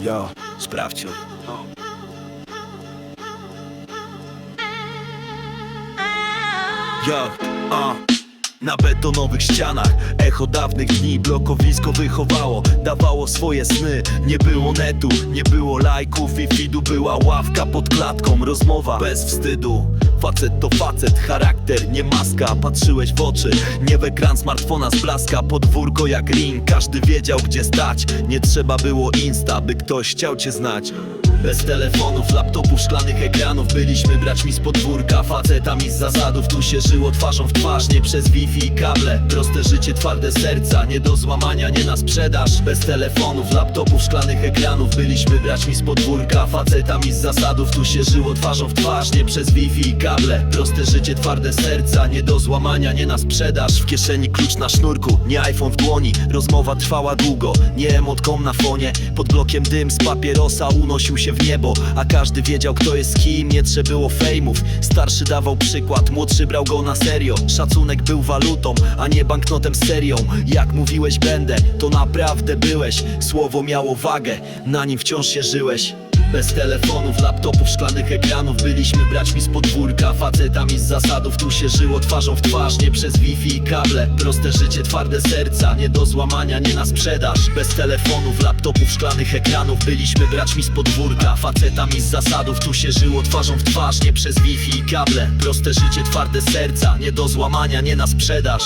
Yo, sprawdź. Yo, a na betonowych ścianach. Echo dawnych dni blokowisko wychowało. Dawało swoje sny. Nie było netu, nie było lajków I feedu była ławka pod klatką. Rozmowa bez wstydu Facet to facet, charakter, nie maska. Patrzyłeś w oczy, nie w ekran smartfona z blaska. Podwórko jak ring, każdy wiedział gdzie stać. Nie trzeba było insta, by ktoś chciał cię znać. Bez telefonów, laptopów, szklanych ekranów. Byliśmy braćmi z podwórka, facetami z zasadów. Tu się żyło twarzą w twarz, nie przez wifi i kable. Proste życie, twarde serca, nie do złamania, nie na sprzedaż. Bez telefonów, laptopów, szklanych ekranów. Byliśmy braćmi z podwórka, facetami z zasadów. Tu się żyło twarzą w twarz, nie przez wifi i kable Proste życie, twarde serca, nie do złamania, nie na sprzedaż. W kieszeni klucz na sznurku, nie iPhone w dłoni. Rozmowa trwała długo, nie emotką na fonie. Pod blokiem dym z papierosa unosił się w niebo A każdy wiedział kto jest kim, nie trzeba było fejmów. Starszy dawał przykład, młodszy brał go na serio. Szacunek był walutą, a nie banknotem serią. Jak mówiłeś będę, to naprawdę byłeś. Słowo miało wagę, na nim wciąż się żyłeś bez telefonów, laptopów, szklanych ekranów. Byliśmy braćmi z podwórka, facetami z zasadów. Tu się żyło twarzą w twarz, nie przez wifi i kable. Proste życie, twarde serca, nie do złamania, nie na sprzedaż. Bez telefonów, laptopów, szklanych ekranów. Byliśmy braćmi z podwórka, facetami z zasadów. Tu się żyło twarzą w twarz, nie przez wifi i kable. Proste życie, twarde serca, nie do złamania, nie na sprzedaż